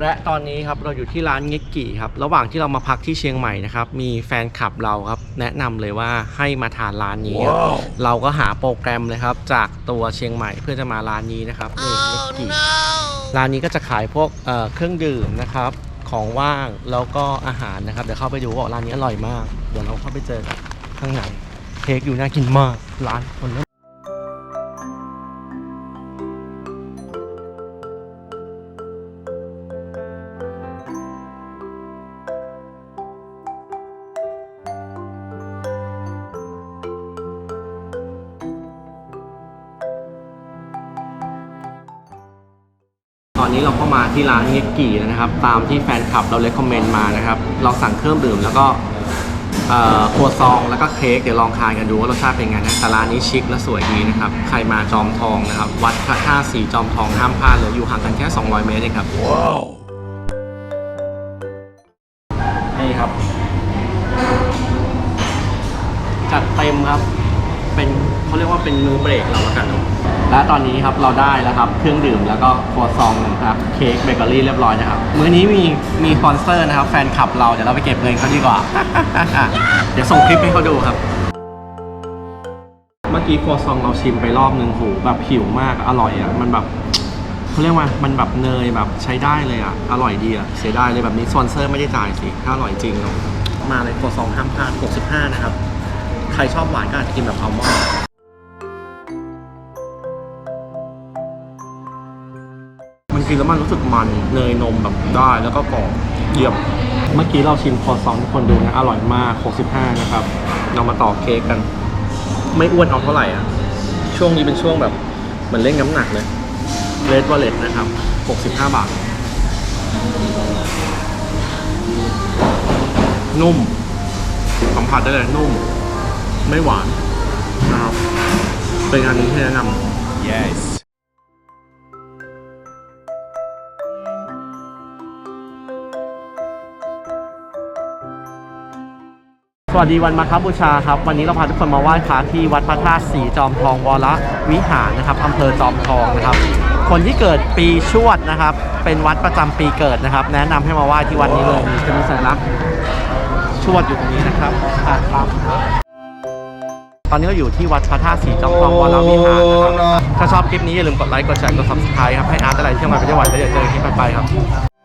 และตอนนี้ครับเราอยู่ที่ร้านเง็กกี่ครับระหว่างที่เรามาพักที่เชียงใหม่นะครับมีแฟนคลับเราครับแนะนำเลยว่าให้มาทานร้านนี้ครับเราก็หาโปรแกรมเลยครับจากตัวเชียงใหม่เพื่อจะมาร้านนี้นะครับนี่เง็กกี่ร้านนี้ก็จะขายพวกเอ่อเครื่องดื่มนะครับของว่างแล้วก็อาหารนะครับเดี๋ยวเข้าไปดูว่าร้านนี้อร่อยมาก เดี๋ยวเราเข้าไปเจอกันข้างในเค้กอยู่น่ากินมากร้านคน ตอนนี้เราก็มาที่ร้านเง็กกี่แล้วนะครับ ตามที่แฟนคลับเราเล c คอมเมนต์มานะครับ เราสั่งเครื่องดื่มแล้วก็เอ่อครัวซองแล้วก็เค้กเดี๋ยวลองทานกันดูว่ารสชาติเป็นไงนะแต่ร้านนี้ชิคและสวยดีนะครับ ใครมาจอมทองนะครับ วัดพระธาตุสีจอมทองห้ามพลาดเลยอยู่ห่างกันแค่ 200 เมตรเองครับนี่ครับ จัดเต็มครับ เป็นเขาเรียกว่าเป็นมือเบรกเราแล้วกันเนอะและตอนนี้ครับเราได้แล้วครับเครื่องดื่มแล้วก็ครัวซองนะครับเค้กเบเกอรี่เรียบร้อยนะครับมื้อนี้มีมีสปอนเซอร์นะครับ แฟนคลับเราเดี๋ยวเราไปเก็บเงินเขาดีกว่า เดี๋ยวส่งคลิปให้เขาดูครับ เมื่อกี้ครัวซองเราชิมไปรอบหนึ่งโหแบบหิวมากอร่อยอะมันแบบเขาเรียกว่ามันแบบเนยแบบใช้ได้เลยอะอร่อยดีอะเสียดายเลยแบบนี้สปอนเซอร์ไม่ได้จ่ายสิถ้าอร่อยจริงเนาะมาเลยครัวซองห้ามพลาด65 นะครับ ใครชอบหวานก็อาจจะกินแบบอัลมอนด์มันกินแล้วมันรู้สึกมันเนยนมแบบได้แล้วก็กรอบเยี่ยมเมื่อกี้เราชิมครัวซองทุกคนดูนะ อร่อยมาก 65 นะครับ เรามาต่อเค้กกัน ไม่อ้วนเอาเท่าไหร่อะ ช่วงนี้เป็นช่วงแบบเหมือนเล่นน้ำหนักเลยเลดวอลเล็ตนะครับ 65 บาท นุ่ม สัมผัสได้เลยนุ่ม ไม่หวานนะครับ เป็นงานหนึงที่แนะนำ Yes. สวัสดีวันมาครับบูชาครับ วันนี้เราพาทุกคนมาไหว้พระที่วัดพระธาตุสีจอมทองวรวิหารนะครับอำเภอจอมทองนะครับ คนที่เกิดปีชวดนะครับ เป็นวัดประจำปีเกิดนะครับ แนะนำให้มาไหว้ที่วัดนี้เลยมีจะมีสัญลักษณ์ชวดอยู่ตรงนี้นะครับอ่าครับ ตอนนี้เราอยู่ที่วัดพระธาตุสีจอมทองวรวิหารนะครับ ถ้าชอบคลิปนี้อย่าลืมกดไลค์ กดแชร์ กด subscribe ครับ ให้อาร์ตอะไรเที่ยวมาไปเที่ยวไหวแล้วเดี๋ยวเจอกันคลิปต่อไปครับ